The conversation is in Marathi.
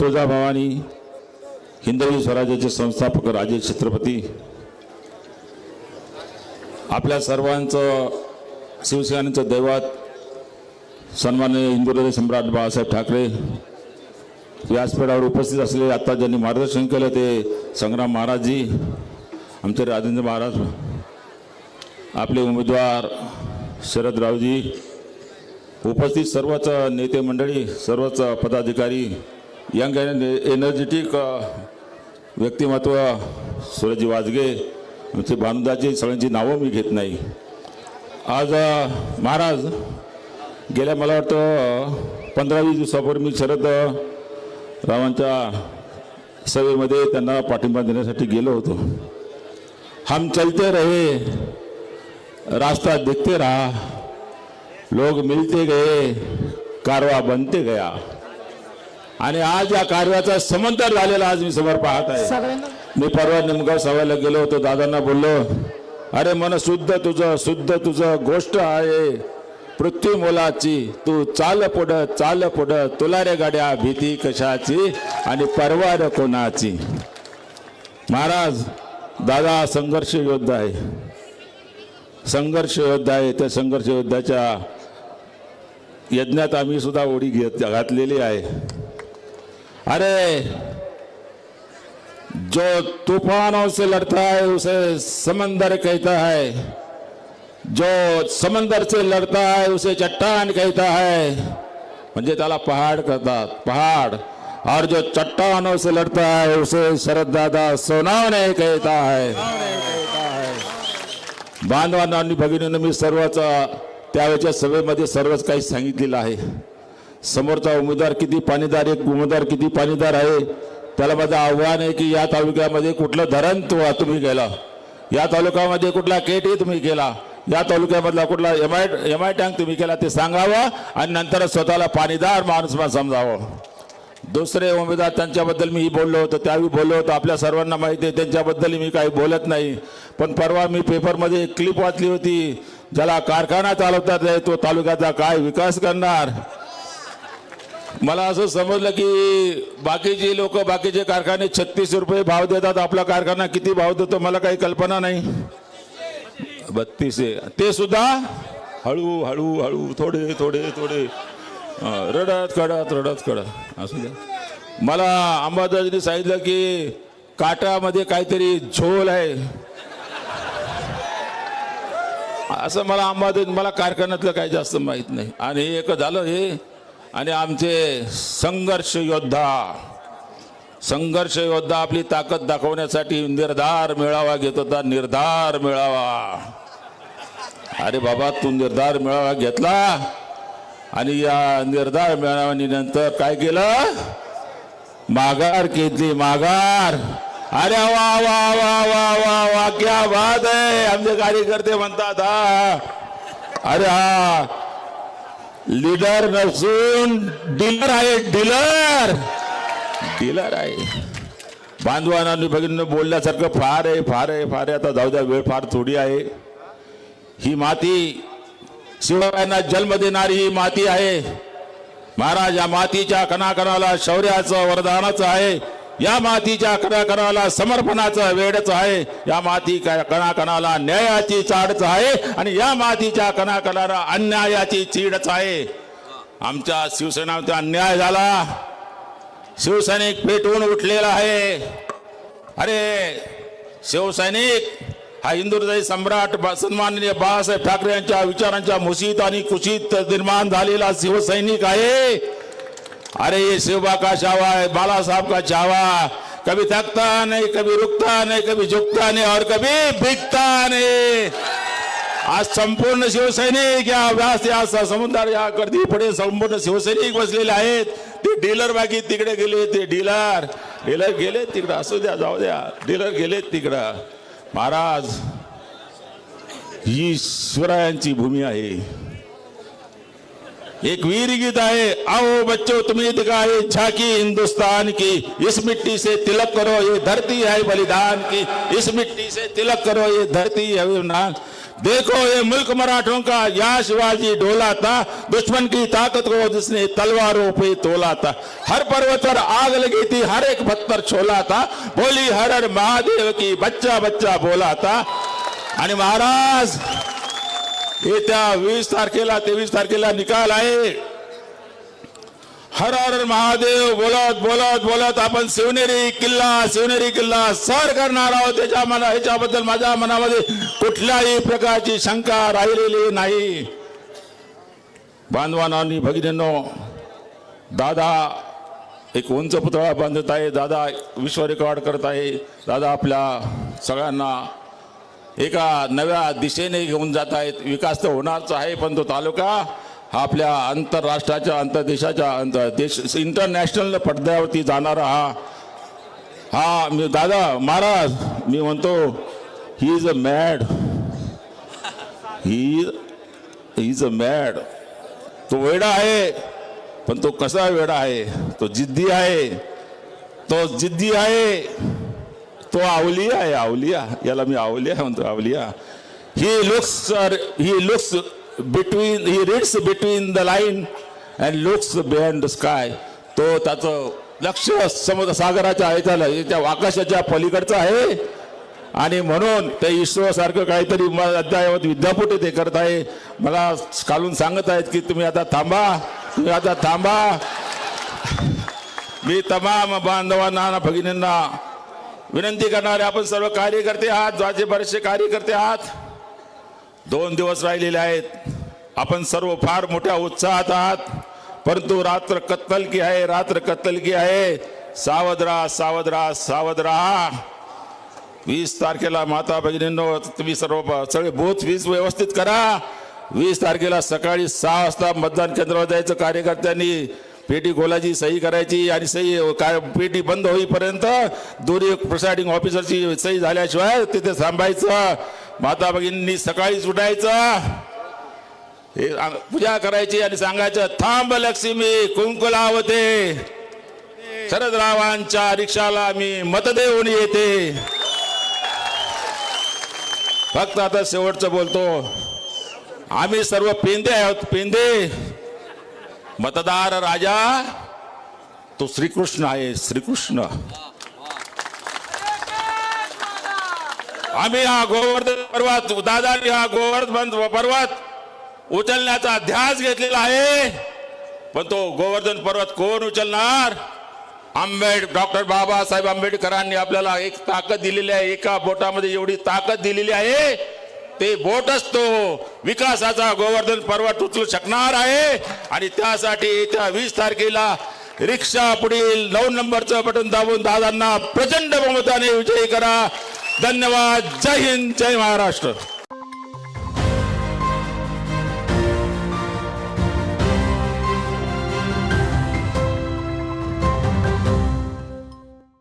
तुळजाभवानी हिंदवी स्वराज्याचे संस्थापक राजे छत्रपती आपल्या सर्वांचं शिवसेनेचं दैवत सन्माननीय हिंदुराजे सम्राट बाळासाहेब ठाकरे व्यासपीठावर उपस्थित असलेले आता ज्यांनी मार्गदर्शन केलं ते संग्राम महाराजजी आमचे राजेंद्र महाराज आपले उमेदवार शरदरावजी उपस्थित सर्वच नेते मंडळी सर्वच पदाधिकारी यंग अँड एनर्जेटिक व्यक्तिमत्व सूरजी वाजगे आमचे भानुदाची सगळ्यांची नावं मी घेत नाही. आज महाराज गेल्या मला वाटतं पंधरा वीस दिवसापूर्वी मी शरद रावांच्या सभेमध्ये त्यांना पाठिंबा देण्यासाठी गेलो होतो. हम चलते रहे रास्ता देखते रहा लोग मिलते गए कारवा बनते गया. आणि आज या कारव्याचा समंतर झालेला आज मी समोर पाहत आहे. मी परवा निमगाव सभेला गेलो होतो दादांना बोललो अरे मन शुद्ध तुझं शुद्ध तुझं गोष्ट आहे. पृथ्वी मोलाची तू चाल पुढ चाल पुढ. तुला रे गाड्या भीती कशाची आणि परवा रे कोणाची? महाराज दादा संघर्ष योद्धा आहे. संघर्ष योद्धा आहे. त्या संघर्ष योद्ध्याच्या यज्ञात आम्ही सुद्धा उडी घेत घातलेली आहे. अरे जो तूफानों से लड़ता है उसे समंदर कहता है। जो समंदर से लड़ता है उसे चट्टान कहता है। म्हणजे त्याला पहाड करतात पहाड. और जो चट्टानों से लड़ता है उसे शरद दादा सोनावणे कहता है। बांधवांना आणि भगिनीनं मी सर्वच त्यावेळेच्या सभेमध्ये सर्वच काही सांगितलेलं आहे. समोरचा उमेदवार किती पाणीदार एक उमेदवार किती पाणीदार आहे त्याला माझं आव्हान आहे की या तालुक्यामध्ये कुठलं धरण तो तुम्ही गेला या तालुक्यामध्ये कुठला केटी तुम्ही केला या तालुक्यामधला कुठला M I M I tank तुम्ही केला ते सांगावं आणि नंतर स्वतःला पाणीदार माणूस म्हणून समजावं. दुसरे उमेदवार त्यांच्याबद्दल मी बोललो होतो त्यावेळी बोललो होतो आपल्या सर्वांना माहिती आहे त्यांच्याबद्दल मी काही बोलत नाही. पण परवा मी पेपरमध्ये एक क्लिप वाचली होती ज्याला कारखाना चालवतात आहे तो तालुक्याचा काय विकास करणार? मला असं समजलं की बाकीचे लोक बाकीचे कारखाने छत्तीस रुपये भाव देतात आपला कारखाना किती भाव देतो मला काही कल्पना नाही. बत्तीस आहे. ते सुद्धा हळू हळू हळू थोडे थोडे थोडे. रडत कडत रडत कडत असं द्या. मला अंबादाजीने सांगितलं की काटामध्ये काहीतरी झोल आहे. असं मला अंबादाजी मला कारखान्यातलं काही जास्त माहीत नाही. आणि हे एक झालं हे आणि आमचे संघर्ष योद्धा संघर्ष योद्धा आपली ताकद दाखवण्यासाठी निर्धार मेळावा घेत होता निर्धार मेळावा. अरे बाबा तू निर्धार मेळावा घेतला? आणि या निर्धार मेळाव्यानंतर काय केलं? माघार घेतली माघार. अरे वा वा वा वा वा वा क्या बात आहे. आमचे कार्यकर्ते म्हणतात हा. अरे हा. लीडर नसून डीलर आहे डीलर. डीलर आहे. बांधवांना भगिनी बोलण्यासारखं फार आहे फार आहे फार आहे. आता जाऊ द्या वेळ फार थोडी आहे. ही माती शिवरायांना जन्म देणारी ही माती आहे. महाराज या मातीच्या कणाकणाला शौर्याचं वरदानाचं आहे. या मातीच्या कणाकणाला समर्पणाचं वेडच आहे. या माती कणाकणाला न्यायाची चाडच आहे आणि या मातीच्या कणाकणाला अन्यायाची चीडच आहे. आमच्या शिवसेनामध्ये अन्याय झाला. शिवसैनिक पेटवून उठलेला आहे. अरे शिवसैनिक हा हिंदू सम्राट सन्माननीय बाळासाहेब ठाकरे यांच्या विचारांच्या मुशीत आणि कुशीत निर्माण झालेला शिवसैनिक आहे. अरे ये शिवबा का छावा है बाला साहब का चावा। कभी थकता नहीं कभी रुकता नहीं कभी झुकता नहीं और कभी बिकता नहीं। आज संपूर्ण शिवसैनिक या व्यास या स- समुद्र या गर्दी पुढे संपूर्ण शिवसैनिक बसलेले आहेत. ते डीलर बाकी तिकडे गेले ते डीलर. डीलर गेले तिकडं असू द्या जाऊ द्या. डीलर गेले तिकडं. महाराज ही शिवरायांची भूमी आहे. एक वीर गीत है। आओ बच्चों, तुम्हें दिखाए झांकी हिंदुस्तान की। इस मिट्टी से तिलक करो, ये धरती है बलिदान की। इस मिट्टी से तिलक करो, ये धरती है बलिदान। देखो, ये मुल्क मराठों का या शिवाजी डोला था। दुश्मन की ताकत को जिसने तलवारों पे तोला था। हर पर्वत पर आग लगी थी, हर एक पत्थर छोला था। बोली हर हर महादेव की बच्चा बच्चा बोला था। आणि महाराज येत्या वीस तारखेला तेवीस तारखेला निकाल आहे. हर हर महादेव बोलत बोलत बोलत आपण शिवनेरी किल्ला शिवनेरी किल्ला सर करणार आहोत. त्याच्या मना ह्याच्याबद्दल माझ्या मनामध्ये कुठल्याही प्रकारची शंका राहिलेली नाही. बांधवांनो भगिनींनो दादा एक उंच पुतळा बांधत आहे. दादा विश्व रेकॉर्ड करत आहे. दादा आपल्या सगळ्यांना एका नव्या दिशेने घेऊन जात आहेत. विकास तर होणारच आहे पण तो तालुका हा आपल्या आंतरराष्ट्राच्या आंतरदेशाच्या अंतर देश इंटरनॅशनल पडद्यावरती जाणारा हा हा मी दादा महाराज मी म्हणतो he is a mad he is a mad तो वेडा आहे पण तो कसा वेडा आहे? तो जिद्दी आहे. तो जिद्दी आहे. तो आवलिया आहे आवलिया. याला मी आवलिया म्हणतो Awaliya. He looks he looks between he reads between the line and looks behind the sky तो त्याचं लक्ष समुद्र सागराच्या आहे त्या आकाशाच्या पलीकडचं आहे. आणि म्हणून ते इस्रोसारखं काहीतरी मला अद्यावत विद्यापीठ ते करत आहे. मला कालून सांगत आहेत की तुम्ही आता थांबा तुम्ही आता थांबा. मी तमाम बांधवांना भगिनींना विनंती करणारे आपण सर्व कार्यकर्ते आहात ज्याचे बरेचसे कार्यकर्ते आहात. दोन दिवस राहिलेले आहेत. आपण सर्व फार मोठ्या उत्साहात आहात. परंतु रात्र कत्तल की आहे रात्र कत्तल की आहे. सावध राहा सावध राहा सावध राहा वीस तारखेला माता भगिनींनो तुम्ही सर्व सगळे बूथ वीज व्यवस्थित करा. वीस तारखेला सकाळी सहा वाजता मतदान केंद्रावर जायचं कार्यकर्त्यांनी. पेटी खोलायची सही करायची आणि सही काय पेटी बंद होईपर्यंत दोन्ही प्रिसाइडिंग ऑफिसरची सही झाल्याशिवाय तिथे थांबायचं. माता भगिनींनी सकाळी सुटायचं. हे पूजा करायची आणि सांगायचं थांब लक्ष्मी कुंकुलावते. शरदरावांच्या रिक्षाला मी मत देऊन येते. फक्त आता शेवटचं बोलतो. आम्ही सर्व पेंदे आहोत पेंदे मतदार राजा तो श्रीकृष्ण आहे श्रीकृष्ण. आम्ही हा गोवर्धन पर्वत दादानी हा गोवर्धन पर्वत उचलण्याचा ध्यास घेतलेला आहे. पण तो गोवर्धन पर्वत कोण उचलणार? आंबेड डॉक्टर बाबासाहेब आंबेडकरांनी आपल्याला एक ताकद दिलेली आहे एका बोटामध्ये एवढी ताकद दिलेली आहे. ते बोटच तो विकासाचा गोवर्धन पर्वत उचलू शकणार आहे. आणि त्यासाठी येत्या वीस तारखेला रिक्षा पुढील नऊ नंबरचं बटन दाबून दादांना प्रचंड बहुमताने विजयी करा. धन्यवाद. जय हिंद. जय महाराष्ट्र.